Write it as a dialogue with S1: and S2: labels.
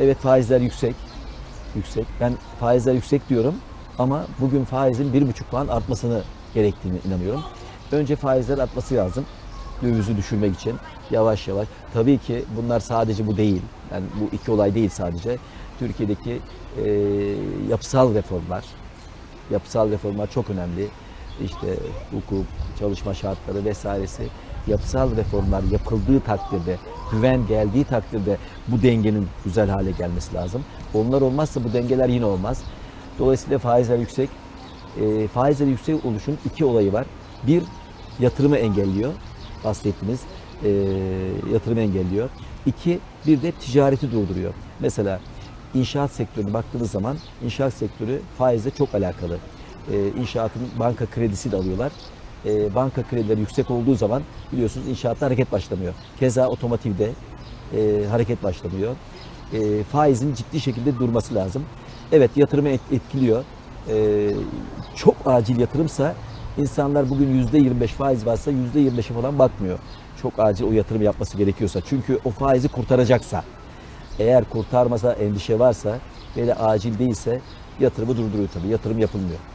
S1: Evet faizler yüksek. Yüksek. Ben faizler yüksek diyorum ama bugün faizin bir buçuk puan artmasını gerektiğini inanıyorum. Önce faizler artması lazım. Dövizi düşürmek için yavaş yavaş. Tabii ki bunlar sadece bu değil. Yani bu iki olay değil sadece. Türkiye'deki e, yapısal reformlar, yapısal reformlar çok önemli. İşte hukuk, çalışma şartları vesairesi yapısal reformlar yapıldığı takdirde, güven geldiği takdirde bu dengenin güzel hale gelmesi lazım. Onlar olmazsa bu dengeler yine olmaz. Dolayısıyla faizler yüksek. E, faizler yüksek oluşun iki olayı var. Bir, yatırımı engelliyor. Bahsettiğiniz e, yatırımı engelliyor. İki, bir de ticareti durduruyor. Mesela inşaat sektörüne baktığınız zaman inşaat sektörü faizle çok alakalı. E, inşaatın banka kredisi de alıyorlar. E, banka kredileri yüksek olduğu zaman biliyorsunuz inşaatta hareket başlamıyor. Keza otomotivde e, hareket başlamıyor. E, faizin ciddi şekilde durması lazım. Evet yatırımı et- etkiliyor. E, çok acil yatırımsa insanlar bugün yüzde 25 faiz varsa yüzde 25'e falan bakmıyor. Çok acil o yatırım yapması gerekiyorsa. Çünkü o faizi kurtaracaksa. Eğer kurtarmasa endişe varsa ve acil değilse yatırımı durduruyor tabii. Yatırım yapılmıyor.